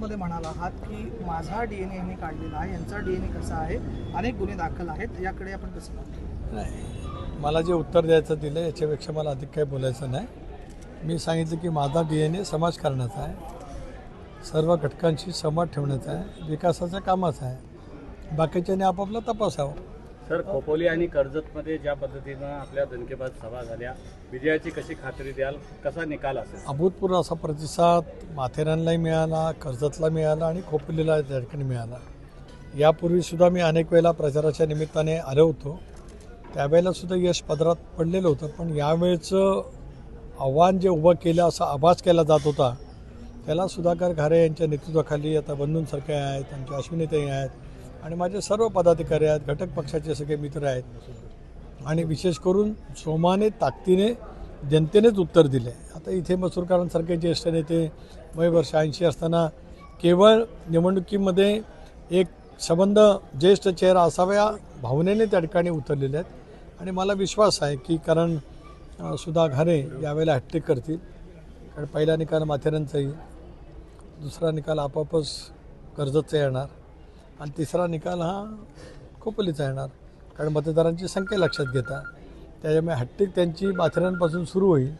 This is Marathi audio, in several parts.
कर्जतमध्ये म्हणाला आहात की माझा डी एन ए काढलेला आहे यांचा डी एन ए कसा आहे अनेक गुन्हे दाखल आहेत याकडे आपण कसं नाही. मला जे उत्तर द्यायचं दिलं याच्यापेक्षा मला अधिक काही बोलायचं नाही. मी सांगितलं की माझा डी एन ए समाजकारणाचा आहे. सर्व घटकांशी संवाद ठेवण्याचा आहे. विकासाचं कामाचं आहे. बाकीच्याने आपापला तपासावं. सर खोपोली आणि कर्जतमध्ये ज्या पद्धतीनं आपल्या धनकेबाद सभा झाल्या विजयाची कशी खात्री द्याल कसा निकाल असेल? अभूतपूर्व असा प्रतिसाद माथेरानलाही मिळाला कर्जतला मिळाला आणि खोपोलीला त्या ठिकाणी मिळाला यापूर्वीसुद्धा मी अनेक वेळेला प्रचाराच्या निमित्ताने आलो होतो. त्यावेळेला सुद्धा यश पदरात पडलेलं होतं पण यावेळचं आव्हान जे उभं केलं असा आभास केला जात होता त्याला सुधाकर घारे यांच्या नेतृत्वाखाली आता बंधूंसारखे आहेत आमचे अश्विनीताई आहेत आणि माझे सर्व पदाधिकारी आहेत घटक पक्षाचे सगळे मित्र आहेत. आणि विशेष करून सोमाने ताकदीने जनतेनेच उत्तर दिले. आता इथे मसूरकरांसारखे ज्येष्ठ नेते वय वर्ष ऐंशी असताना केवळ निवडणुकीमध्ये एक संबंध ज्येष्ठ चेहरा असाव्या भावनेने त्या ठिकाणी उतरलेले आहेत. आणि मला विश्वास आहे की कारण सुधा घारे यावेळेला हॅट्रिक करतील. कारण पहिला निकाल माथेरांचा येईल दुसरा निकाल आपापच कर्जतचा येणार. आणि तिसरा निकाल हा खोपोलीचा येणार. कारण मतदारांची संख्या लक्षात घेता. त्याच्यामुळे हॅट्रिक त्यांची माथेरानपासून सुरू होईल.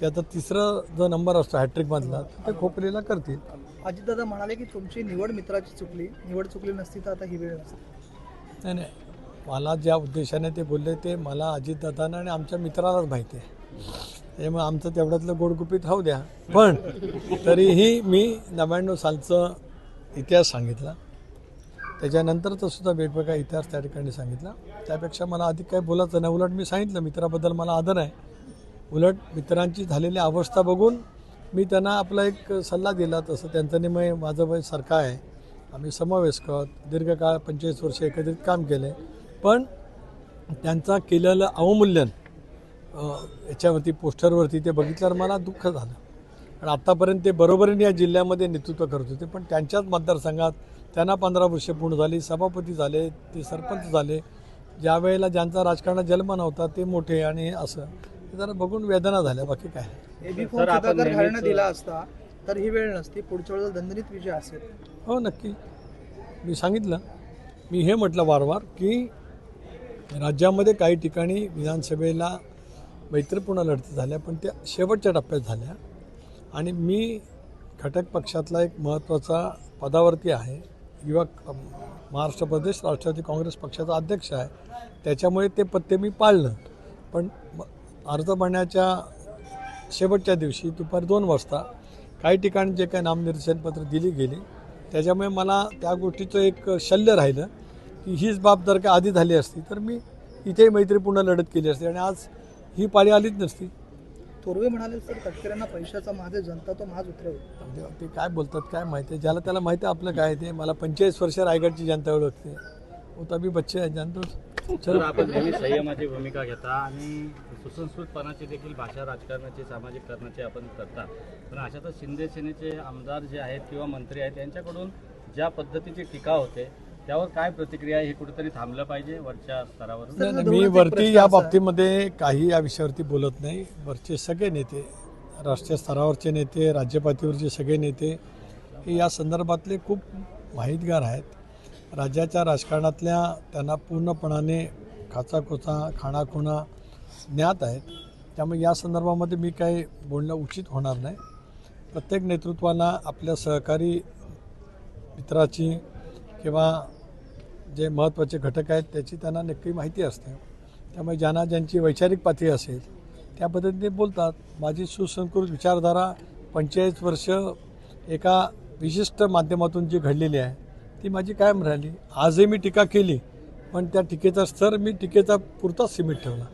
ते आता तिसरं जो नंबर असतो हॅट्रिकमधला ते खोपोलीला करतील. अजितदादा म्हणाले की तुमची निवड मित्राची चुकली. निवड चुकली नसती तर आता ही वेळ नसती नाही नाही. मला ज्या उद्देशाने ते बोलले ते मला अजितदादांना आणि आमच्या मित्रालाच माहिती आहे. त्यामुळे आमचं तेवढ्यातलं गोडगुपीत राहू द्या. पण तरीही मी नव्याण्णव सालचं इतिहास सांगितला. त्याच्यानंतरचा सुद्धा वेगवेगळा इतिहास त्या ठिकाणी सांगितला. त्यापेक्षा मला अधिक काही बोलायचं नाही. उलट मी सांगितलं मित्राबद्दल मला आदर आहे. उलट मित्रांची झालेली अवस्था बघून मी त्यांना आपला एक सल्ला दिला. तसं त्यांचं निमय माझं वय सारखं आहे. आम्ही समवयस्क दीर्घकाळ पंचेचाळीस वर्ष एकत्रित काम केले. पण त्यांचा केलेलं अवमूल्यन याच्यावरती पोस्टरवरती ते बघितल्यावर मला दुःख झालं. कारण आत्तापर्यंत ते बरोबरीने या जिल्ह्यामध्ये नेतृत्व करत होते. पण त्यांच्याच मतदारसंघात त्यांना पंधरा वर्षे पूर्ण झाली सभापती झाले ते सरपंच झाले. ज्या वेळेला ज्यांचा राजकारणात जन्म नव्हता ते मोठे आणि असं ते जरा बघून वेदना झाल्या बाकी काय. घालणं दिला असता तर ही वेळ नसती. पुढच्या वेळेला दणदणीत विजय असेल. हो नक्की. मी सांगितलं. मी हे म्हटलं वारंवार की राज्यामध्ये काही ठिकाणी विधानसभेला मैत्रीपूर्ण लढती झाल्या पण त्या शेवटच्या टप्प्यात झाल्या. आणि मी घटक पक्षातला एक महत्त्वाचा पदावरती आहे. युवा महाराष्ट्र प्रदेश राष्ट्रवादी काँग्रेस पक्षाचा अध्यक्ष आहे. त्याच्यामुळे ते पत्ते मी पाळलं. पण म- अर्ज भरण्याच्या शेवटच्या दिवशी दुपारी दोन वाजता काही ठिकाणी जे काही नामनिर्देशनपत्र दिली गेली त्याच्यामुळे मला त्या गोष्टीचं एक शल्य राहिलं की हीच बाब जर का आधी झाली असती तर मी इथेही मैत्रीपूर्ण लढत केली असती आणि आज ही पाळी आलीच नसती. थोरवे म्हणाले सर तटकऱ्यांना पैशाचा माझे जनता तो माझ उतरवेल म्हणजे ते काय बोलतात काय माहिती आहे? ज्याला त्याला माहिती आहे आपलं काय ते. मला पंचेचाळीस वर्ष रायगडची जनता ओळखते. वो तभी बच्चे आहे जानतो. सर आपण नेहमी संयमाची भूमिका घेता आणि सुसंस्कृतपणाची देखील भाषा राजकारणाची सामाजिकरणाची आपण करता. पण अशातच शिंदे सेनेचे आमदार जे आहेत किंवा मंत्री आहेत यांच्याकडून ज्या पद्धतीची टीका होते त्यावर काय प्रतिक्रिया आहे? हे कुठेतरी थांबलं पाहिजे वरच्या स्तरावरून नाही, नाही, धोरणाचा मी वरती या. बाबतीमध्ये काही या विषयावरती बोलत नाही वरचे सगळे नेते राष्ट्रीय स्तरावरचे नेते राज्यपातळीवरचे सगळे नेते हे या संदर्भातले खूप माहितगार आहेत राज्याच्या राजकारणातल्या त्यांना पूर्णपणाने खाचाखोचा खाणाखुणा ज्ञात आहेत त्यामुळे या संदर्भामध्ये मी काही बोलणं उचित होणार नाही प्रत्येक नेतृत्वाला आपल्या सहकारी मित्राची किंवा जे महत्त्वाचे घटक आहेत त्याची त्यांना नक्की माहिती असते. त्यामुळे ज्यांना ज्यांची वैचारिक पातळी असेल त्या पद्धतीने बोलतात. माझी सुसंस्कृत विचारधारा पंचेचाळीस वर्ष एका विशिष्ट माध्यमातून जी घडलेली आहे ती माझी कायम राहिली. आजही मी टीका केली पण त्या टीकेचा स्तर मी टीकेचा पुरताच सीमित ठेवला.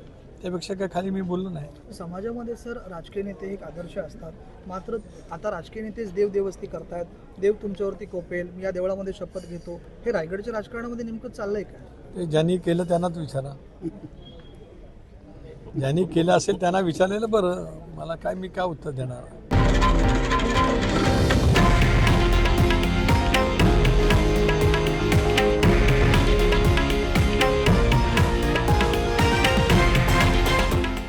त्यापेक्षा काय खाली मी बोललो नाही. समाजामध्ये सर राजकीय नेते एक आदर्श असतात. मात्र आता राजकीय नेतेच देव देवस्ती करतायत. देव तुमच्यावरती कोपेल मी या देवळामध्ये शपथ घेतो. हे रायगडच्या राजकारणामध्ये नेमकं चाललंय काय? ते ज्यांनी केलं त्यांनाच विचारा. ज्यांनी केलं असेल त्यांना विचारलेलं बरं. मला काय मी काय उत्तर देणार?